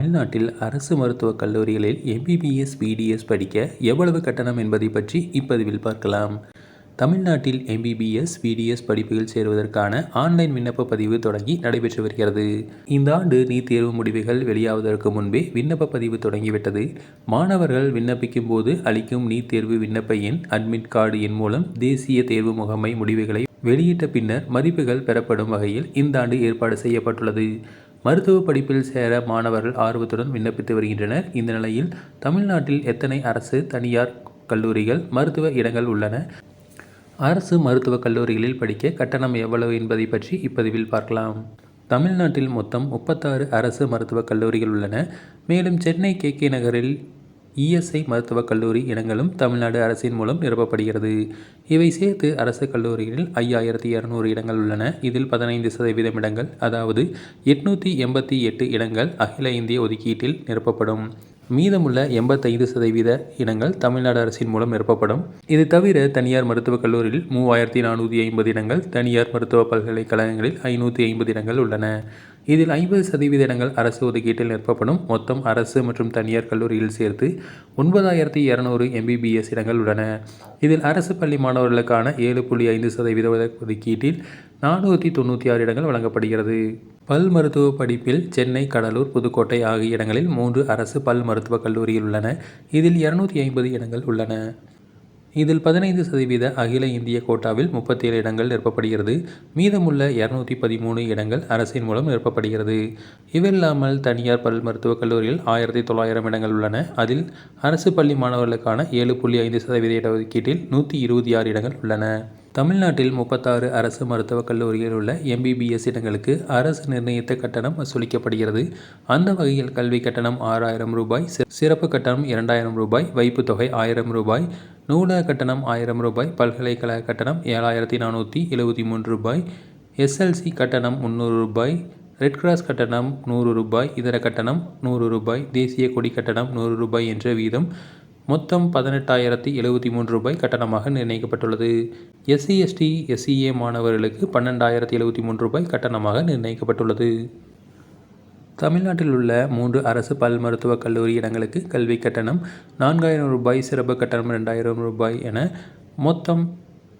தமிழ்நாட்டில் அரசு மருத்துவக் கல்லூரிகளில் எம்பிபிஎஸ் பிடிஎஸ் படிக்க எவ்வளவு கட்டணம் என்பதை பற்றி இப்பதிவில் பார்க்கலாம். தமிழ்நாட்டில் எம்பிபிஎஸ் பிடிஎஸ் படிப்புகள் சேருவதற்கான ஆன்லைன் விண்ணப்ப பதிவு தொடங்கி நடைபெற்று வருகிறது. இந்த ஆண்டு நீட் தேர்வு முடிவுகள் வெளியாவதற்கு முன்பே விண்ணப்ப பதிவு தொடங்கிவிட்டது. மாணவர்கள் விண்ணப்பிக்கும் போது அளிக்கும் நீட் தேர்வு விண்ணப்ப எண் அட்மிட் கார்டு எண் மூலம் தேசிய தேர்வு முகமை முடிவுகளை வெளியிட்ட பின்னர் மதிப்புகள் பெறப்படும் வகையில் இந்த ஆண்டு ஏற்பாடு செய்யப்பட்டுள்ளது. மருத்துவ படிப்பில் சேர மாணவர்கள் ஆர்வத்துடன் விண்ணப்பித்து வருகின்றனர். இந்த நிலையில் தமிழ்நாட்டில் எத்தனை அரசு தனியார் கல்லூரிகள் மருத்துவ இடங்கள் உள்ளன? அரசு மருத்துவக் கல்லூரிகளில் படிக்க கட்டணம் எவ்வளவு என்பதை பற்றி இப்பதிவில் பார்க்கலாம். தமிழ்நாட்டில் மொத்தம் முப்பத்தாறு அரசு மருத்துவக் கல்லூரிகள் உள்ளன. மேலும் சென்னை கே கே நகரில் இஎஸ்ஐ மருத்துவக் கல்லூரி இடங்களும் தமிழ்நாடு அரசின் மூலம் நிரப்பப்படுகிறது. இவை சேர்த்து அரசு கல்லூரிகளில் ஐயாயிரத்தி இரநூறு இடங்கள் உள்ளன. இதில் பதினைந்து சதவீதம் இடங்கள் அதாவது எட்நூற்றி எண்பத்தி எட்டு இடங்கள் அகில இந்திய ஒதுக்கீட்டில் நிரப்பப்படும். மீதமுள்ள எண்பத்தைந்து சதவீத இடங்கள் தமிழ்நாடு அரசின் மூலம் நிரப்பப்படும். இது தவிர தனியார் மருத்துவக் கல்லூரியில் மூவாயிரத்தி நானூற்றி ஐம்பது இடங்கள் தனியார் மருத்துவ பல்கலைக்கழகங்களில் ஐநூற்றி ஐம்பது இடங்கள் உள்ளன. இதில் ஐம்பது சதவீத இடங்கள் அரசு ஒதுக்கீட்டில் நிரப்பப்படும். மொத்தம் அரசு மற்றும் தனியார் கல்லூரியில் சேர்த்து ஒன்பதாயிரத்தி இரநூறு எம்பிபிஎஸ் இடங்கள் உள்ளன. இதில் அரசு பள்ளி மாணவர்களுக்கான ஏழு புள்ளி ஐந்து சதவீத ஒதுக்கீட்டில் நானூற்றி தொண்ணூற்றி ஆறு இடங்கள் வழங்கப்படுகிறது. பல் மருத்துவ படிப்பில் சென்னை கடலூர் புதுக்கோட்டை ஆகிய இடங்களில் மூன்று அரசு பல் மருத்துவக் கல்லூரிகள் உள்ளன. இதில் இருநூற்றி ஐம்பது இடங்கள் உள்ளன. இதில் பதினைந்து சதவீத அகில இந்திய கோட்டாவில் முப்பத்தேழு இடங்கள் நிரப்பப்படுகிறது. மீதமுள்ள இரநூத்தி பதிமூணு இடங்கள் அரசின் மூலம் நிரப்பப்படுகிறது. இவில்லாமல் தனியார் பல் மருத்துவக் கல்லூரியில் ஆயிரத்தி தொள்ளாயிரம் இடங்கள் உள்ளன. அதில் அரசு பள்ளி மாணவர்களுக்கான ஏழு புள்ளி ஐந்து சதவீத இடஒதுக்கீட்டில் நூற்றி இருபத்தி ஆறு இடங்கள் உள்ளன. தமிழ்நாட்டில் முப்பத்தாறு அரசு மருத்துவக் கல்லூரியில் உள்ள எம்பிபிஎஸ் இடங்களுக்கு அரசு நிர்ணயித்த கட்டணம் வசூலிக்கப்படுகிறது. அந்த வகையில் கல்வி கட்டணம் ஆறாயிரம் ரூபாய் சிறப்பு கட்டணம் இரண்டாயிரம் ரூபாய் வைப்பு தொகை ஆயிரம் ரூபாய் நூலக கட்டணம் ஆயிரம் ரூபாய் பல்கலைக்கழக கட்டணம் ஏழாயிரத்தி நானூற்றி எழுபத்தி மூன்று ரூபாய் எஸ்எல்சி கட்டணம் முந்நூறு ரூபாய் ரெட் கிராஸ் கட்டணம் நூறு ரூபாய் இதர கட்டணம் நூறு ரூபாய் தேசிய கொடி கட்டணம் நூறு ரூபாய் என்ற வீதம் மொத்தம் பதினெட்டாயிரத்தி எழுபத்தி மூன்று ரூபாய் கட்டணமாக நிர்ணயிக்கப்பட்டுள்ளது. எஸ்சி எஸ்டி எஸ்சிஏ மாணவர்களுக்கு பன்னெண்டாயிரத்தி எழுபத்தி மூன்று ரூபாய் கட்டணமாக நிர்ணயிக்கப்பட்டுள்ளது. தமிழ்நாட்டில் உள்ள மூன்று அரசு பல் மருத்துவக் கல்லூரி இடங்களுக்கு கல்வி கட்டணம் நான்காயிரம் ரூபாய் சிறப்பு கட்டணம் ரெண்டாயிரம் ரூபாய் என மொத்தம்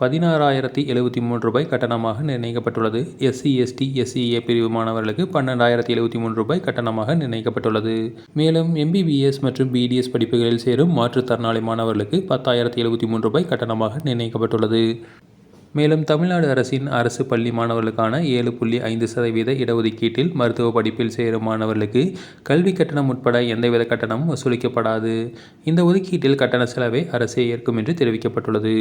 பதினாறாயிரத்தி எழுபத்தி மூன்று ரூபாய் கட்டணமாக நிர்ணயிக்கப்பட்டுள்ளது. எஸ்சி எஸ்டி எஸ்சிஏ பிரிவு மாணவர்களுக்கு பன்னெண்டாயிரத்தி எழுபத்தி மூன்று ரூபாய் கட்டணமாக நிர்ணயிக்கப்பட்டுள்ளது. மேலும் எம்பிபிஎஸ் மற்றும் பிடிஎஸ் படிப்புகளில் சேரும் மாற்றுத்திறனாளி மாணவர்களுக்கு பத்தாயிரத்தி எழுபத்தி மூன்று ரூபாய் கட்டணமாக நிர்ணயிக்கப்பட்டுள்ளது. மேலும் தமிழ்நாடு அரசின் அரசு பள்ளி மாணவர்களுக்கான ஏழு புள்ளி ஐந்து சதவீத இடஒதுக்கீட்டில் மருத்துவ படிப்பில் சேரும் மாணவர்களுக்கு கல்வி கட்டணம் உட்பட எந்தவித கட்டணமும் வசூலிக்கப்படாது. இந்த ஒதுக்கீட்டில் கட்டண செலவை அரசே ஏற்கும் என்று தெரிவிக்கப்பட்டுள்ளது.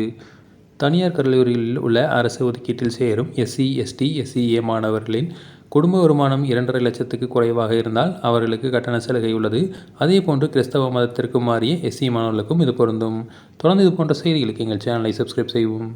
தனியார் கல்லூரிகளில் உள்ள அரசு ஒதுக்கீட்டில் சேரும் எஸ்சி எஸ்டி எஸ்சிஏ மாணவர்களின் குடும்ப வருமானம் இரண்டரை லட்சத்துக்கு குறைவாக இருந்தால் அவர்களுக்கு கட்டண சலுகை உள்ளது. அதேபோன்று கிறிஸ்தவ மதத்திற்கு மாறிய எஸ்சி மாணவர்களுக்கும் இது பொருந்தும். தொடர்ந்து இது போன்ற செய்திகளுக்கு எங்கள் சேனலை சப்ஸ்கிரைப் செய்வோம்